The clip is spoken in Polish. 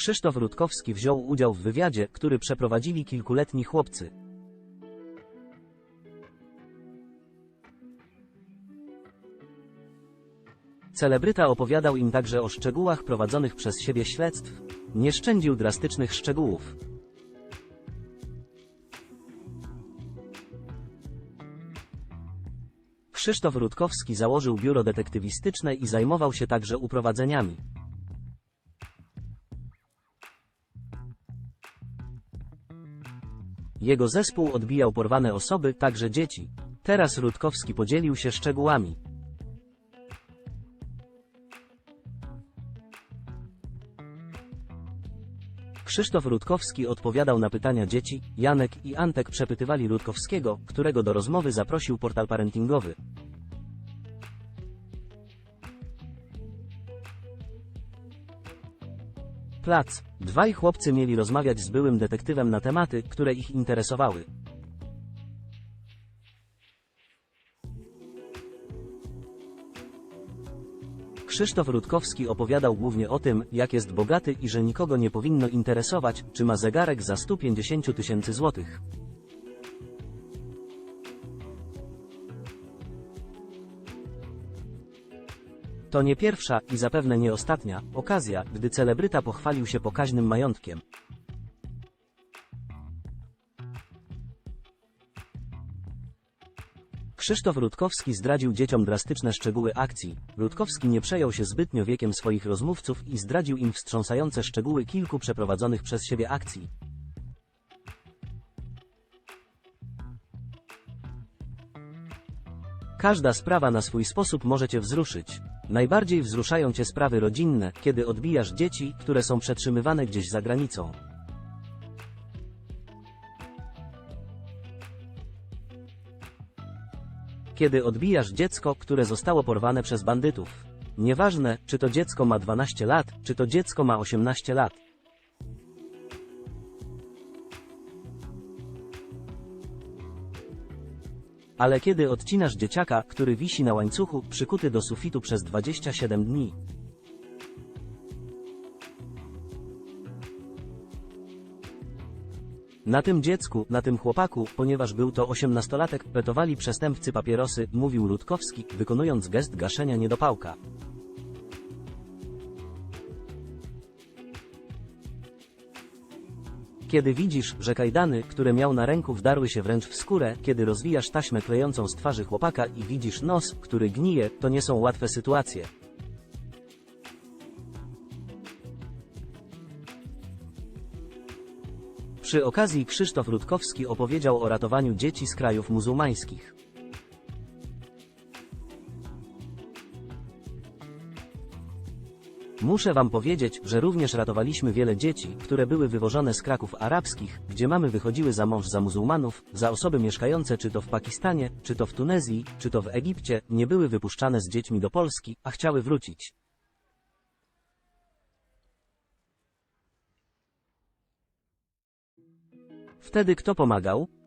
Krzysztof Rutkowski wziął udział w wywiadzie, który przeprowadzili kilkuletni chłopcy. Celebryta opowiadał im także o szczegółach prowadzonych przez siebie śledztw, nie szczędził drastycznych szczegółów. Krzysztof Rutkowski założył biuro detektywistyczne i zajmował się także uprowadzeniami. Jego zespół odbijał porwane osoby, także dzieci. Teraz Rutkowski podzielił się szczegółami. Krzysztof Rutkowski odpowiadał na pytania dzieci, Janek i Antek przepytywali Rutkowskiego, którego do rozmowy zaprosił portal parentingowy. Plac. Dwaj chłopcy mieli rozmawiać z byłym detektywem na tematy, które ich interesowały. Krzysztof Rutkowski opowiadał głównie o tym, jak jest bogaty i że nikogo nie powinno interesować, czy ma zegarek za 150 tysięcy złotych. To nie pierwsza i zapewne nie ostatnia okazja, gdy celebryta pochwalił się pokaźnym majątkiem. Krzysztof Rutkowski zdradził dzieciom drastyczne szczegóły akcji. Rutkowski nie przejął się zbytnio wiekiem swoich rozmówców i zdradził im wstrząsające szczegóły kilku przeprowadzonych przez siebie akcji. Każda sprawa na swój sposób może cię wzruszyć. Najbardziej wzruszają cię sprawy rodzinne, kiedy odbijasz dzieci, które są przetrzymywane gdzieś za granicą. Kiedy odbijasz dziecko, które zostało porwane przez bandytów. Nieważne, czy to dziecko ma 12 lat, czy to dziecko ma 18 lat. Ale kiedy odcinasz dzieciaka, który wisi na łańcuchu, przykuty do sufitu przez 27 dni. Na tym dziecku, na tym chłopaku, ponieważ był to osiemnastolatek, petowali przestępcy papierosy, mówił Rutkowski, wykonując gest gaszenia niedopałka. Kiedy widzisz, że kajdany, które miał na ręku wdarły się wręcz w skórę, kiedy rozwijasz taśmę klejącą z twarzy chłopaka i widzisz nos, który gnije, to nie są łatwe sytuacje. Przy okazji Krzysztof Rutkowski opowiedział o ratowaniu dzieci z krajów muzułmańskich. Muszę wam powiedzieć, że również ratowaliśmy wiele dzieci, które były wywożone z kraków arabskich, gdzie mamy wychodziły za mąż za muzułmanów, za osoby mieszkające czy to w Pakistanie, czy to w Tunezji, czy to w Egipcie, nie były wypuszczane z dziećmi do Polski, a chciały wrócić. Wtedy kto pomagał?